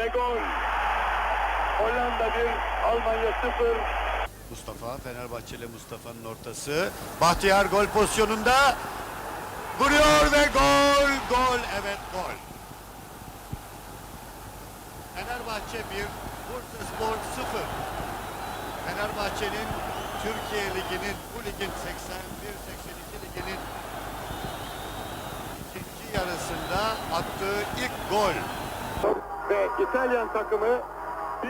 ve gol. Hollanda 1, Almanya 0. Mustafa, Fenerbahçeli Mustafa'nın ortası. Bahtiyar gol pozisyonunda. Vuruyor ve gol, gol, evet gol. Fenerbahçe 1, Bursa Spor 0. Fenerbahçe'nin Türkiye Ligi'nin, bu ligin 81-82 liginin ikinci yarısında attığı ilk gol. Ve İtalyan takımı 1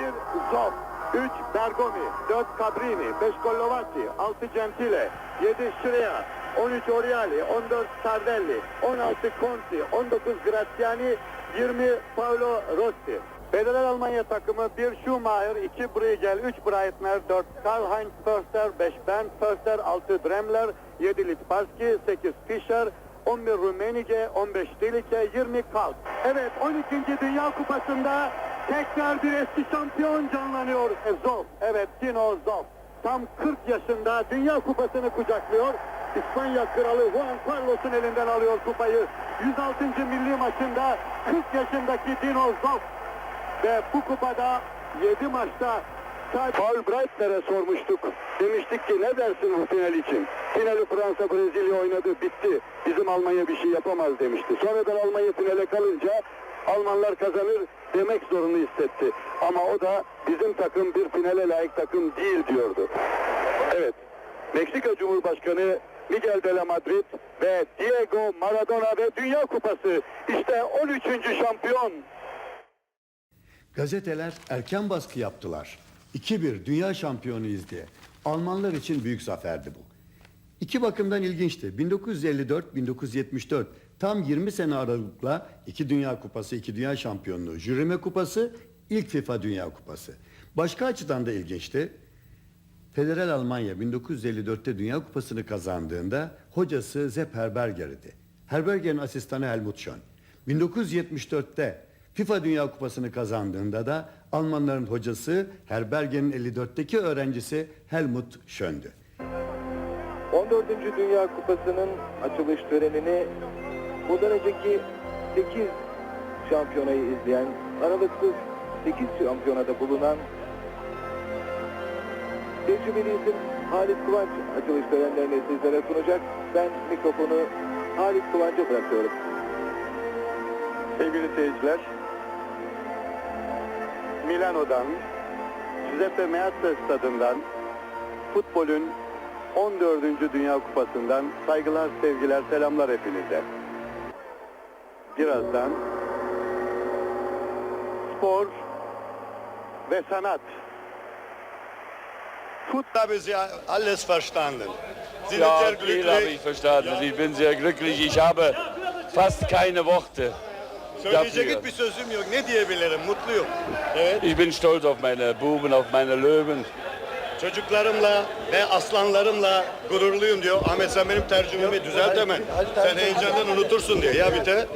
Zoff, 3 Bergomi, 4 Cabrini, 5 Collovati, 6 Gentile, 7 Şirea, 13 Oriali, 14 Sardelli, 16 Conti, 19 Graziani, 20 Paolo Rossi. Federal Almanya takımı 1 Schumacher, 2 Briegel, 3 Breitner, 4 Karl-Heinz Förster, 5 Bernd Förster, 6 Dremler, 7 Litbarski, 8 Fischer, 11 Rumenige, 15 Dilike, 20 Kalk. Evet 12. Dünya Kupası'nda tekrar bir eski şampiyon canlanıyor. E, Zoff, evet Dino Zoff. Tam 40 yaşında Dünya Kupası'nı kucaklıyor. İspanya Kralı Juan Carlos'un elinden alıyor kupayı. 106. milli maçında 40 yaşındaki Dino Zoff ve bu kupada 7 maçta Paul Breitner'e sormuştuk. Demiştik ki ne dersin bu final için? Finali Fransa Brezilya oynadı bitti. Bizim Almanya bir şey yapamaz demişti. Sonradan Almanya finale kalınca Almanlar kazanır demek zorunu hissetti. Ama o da bizim takım bir finale layık takım değil diyordu. Evet. Meksika Cumhurbaşkanı Miguel de la Madrid ve Diego Maradona ve Dünya Kupası işte 13. şampiyon Gazeteler erken baskı yaptılar. 2-1 dünya şampiyonuyuz diye. Almanlar için büyük zaferdi bu. İki bakımdan ilginçti. 1954-1974 tam 20 sene aralıkla iki dünya kupası, iki dünya şampiyonluğu, jürime kupası, ilk FIFA dünya kupası. Başka açıdan da ilginçti. Federal Almanya 1954'te Dünya Kupası'nı kazandığında hocası Sepp Herberger idi. Herberger'in asistanı Helmut Schön. 1974'te FIFA Dünya Kupası'nı kazandığında da Almanların hocası Herberger'in 54'teki öğrencisi Helmut Schön'dü. 14. Dünya Kupası'nın açılış törenini bundan önceki 8 şampiyonayı izleyen, aralıksız 8 şampiyonada bulunan tecrübeli isim Halit Kıvanç açılış törenlerini sizlere sunacak. Ben mikrofonu Halit Kıvanç'a bırakıyorum. Sevgili seyirciler, Milano'dan, Giuseppe Meazza stadından, futbolun 14. Dünya Kupası'ndan saygılar, sevgiler, selamlar hepinize. Birazdan spor ve sanat. Futbol haben Sie alles verstanden. Sie sind sehr viel habe glücklich. ich verstanden. Ich bin sehr glücklich. Ich habe fast keine Worte. Söyleyecek Yapıyor. hiçbir sözüm yok. Ne diyebilirim? Mutluyum. Evet. Ich bin stolz auf meine Buben, auf meine Löwen. Çocuklarımla ve aslanlarımla gururluyum diyor. Ahmet sen benim tercümemi düzelt hemen. Sen heyecandan unutursun diyor. Ya bir de